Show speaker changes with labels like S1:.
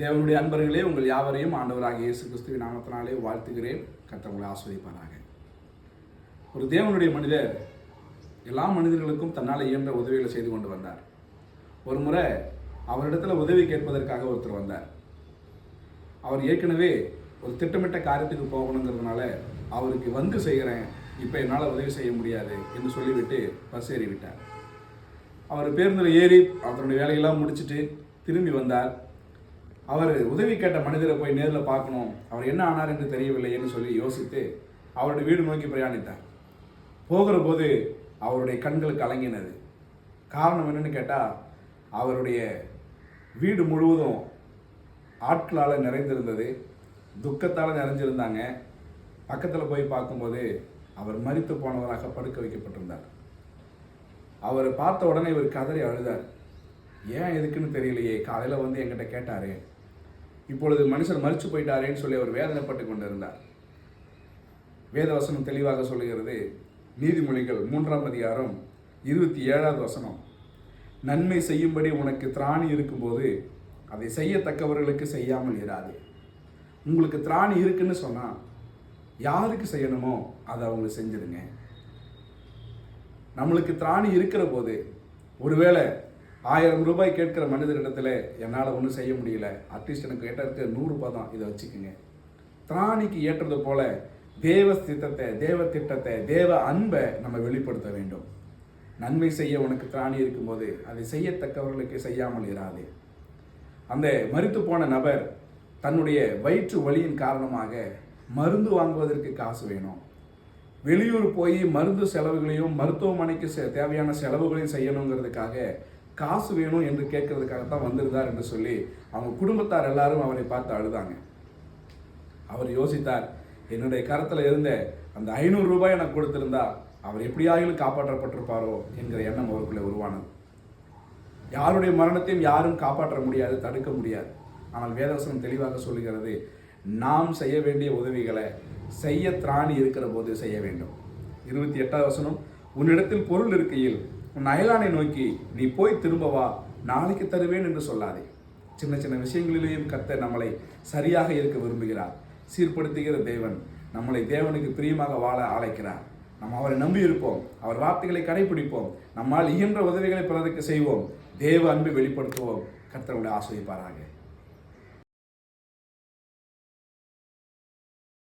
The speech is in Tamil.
S1: தேவனுடைய அன்பர்களே உங்கள் யாவரையும் ஆண்டவராக இயேசு கிறிஸ்துவின் நாமத்தினாலே வாழ்த்துகிறேன். கத்தவங்களை ஆஸ்வதிப்பாராக ஒரு தேவனுடைய மனிதர் எல்லா மனிதர்களுக்கும் தன்னால் இயன்ற உதவிகளை செய்து கொண்டு வந்தார். ஒரு முறை அவரிடத்துல உதவி கேட்பதற்காக ஒருத்தர் வந்தார். அவர் ஏற்கனவே ஒரு திட்டமிட்ட காரியத்துக்கு போகணுங்கிறதுனால அவருக்கு வந்து செய்கிறேன் இப்போ என்னால் உதவி செய்ய முடியாது என்று சொல்லிவிட்டு பஸ் ஏறிவிட்டார். அவர் பேருந்தில் ஏறி அவருடைய வேலையெல்லாம் முடிச்சுட்டு திரும்பி வந்தார். அவர் உதவி கேட்ட மனிதரை போய் நேரில் பார்க்கணும். அவர் என்ன ஆனார் என்று தெரியவில்லைன்னு சொல்லி யோசித்து அவருடைய வீடு நோக்கி பிரயாணித்தார். போகிற போது அவருடைய கண்கள் கலங்கினது காரணம் என்னன்னு கேட்டால் அவருடைய வீடு முழுவதும் ஆட்களால் நிறைந்திருந்தது. துக்கத்தால் நிறைஞ்சிருந்தாங்க. பக்கத்தில் போய் பார்க்கும்போது அவர் மறித்து போனவராக படுக்க வைக்கப்பட்டிருந்தார். அவரை பார்த்த உடனே இவர் கதறி அழுதார். ஏன் எதுக்குன்னு தெரியலையே காலையில் வந்து என்கிட்ட கேட்டார். இப்பொழுது மனுஷர் மறிச்சு போயிட்டாரேன்னு சொல்லி அவர் வேதனைப்பட்டு கொண்டிருந்தார். வேதவசனம் தெளிவாக சொல்லுகிறது நீதிமொழிகள் மூன்றாம் அதிகாரம் இருபத்தி ஏழாவது வசனம். நன்மை செய்யும்படி உனக்கு திராணி இருக்கும்போது அதை செய்யத்தக்கவர்களுக்கு செய்யாமல் இராது. உங்களுக்கு திராணி இருக்குன்னு சொன்னால் யாருக்கு செய்யணுமோ அதை அவங்க செஞ்சிருங்க நம்மளுக்கு திராணி இருக்கிற போது ஒருவேளை ஆயிரம் ரூபாய் கேட்கிற மனிதரிடத்துல என்னால் ஒன்றும் செய்ய முடியல. அட்லீஸ்ட் எனக்கு கேட்டதுக்கு நூறுரூபா தான். இதை வச்சுக்கோங்க. திராணிக்கு ஏற்றது போல தேவ சித்தத்தை தேவ திட்டத்தை தேவ அன்பை நம்ம வெளிப்படுத்த வேண்டும். நன்மை செய்ய உனக்கு திராணி இருக்கும்போது அதை செய்யத்தக்கவர்களுக்கு செய்யாமல் இராது. அந்த மறித்து போன நபர் தன்னுடைய வயிற்று வலியின் காரணமாக மருந்து வாங்குவதற்கு காசு வேணும். வெளியூர் போய் மருந்து செலவுகளையும் மருத்துவமனைக்கு செ- தேவையான செலவுகளையும் செய்யணுங்கிறதுக்காக காசு வேணும் என்று கேட்கறதுக்காக தான் வந்திருந்தார் என்று சொல்லி அவங்க குடும்பத்தார் எல்லாரும் அவரை பார்த்து அழுதாங்க. அவர் யோசித்தார் என்னுடைய கரத்தில் இருந்த அந்த ஐநூறு ரூபாய் எனக்கு கொடுத்திருந்தா அவர் எப்படியாகிலும் காப்பாற்றப்பட்டிருப்பாரோ என்கிற எண்ணம் அவருக்குள்ளே உருவானது. யாருடைய மரணத்தையும் யாரும் காப்பாற்ற முடியாது தடுக்க முடியாது. ஆனால் வேதவசனம் தெளிவாக சொல்லுகிறது நாம் செய்ய வேண்டிய உதவிகளை செய்ய திராணி இருக்கிற போது செய்ய வேண்டும். இருபத்தி எட்டாவது வசனம் உன்னிடத்தில் பொருள் இருக்கையில் உன் அயலானை நோக்கி நீ போய் திரும்ப வா நாளைக்கு தருவேன் என்று சொல்லாதே. சின்ன சின்ன விஷயங்களிலேயும் கத்த நம்மளை சரியாக இருக்க விரும்புகிறார். சீர்படுத்துகிற தேவன் நம்மளை தேவனுக்கு பிரியமாக வாழ அழைக்கிறார். நம்ம அவரை நம்பி இருப்போம் அவர் வார்த்தைகளை கடைபிடிப்போம் நம்மால் இயன்ற உதவிகளை பிறருக்கு செய்வோம். தேவ அன்பை வெளிப்படுத்துவோம். கர்த்தருடைய ஆசிரியப்பாராக.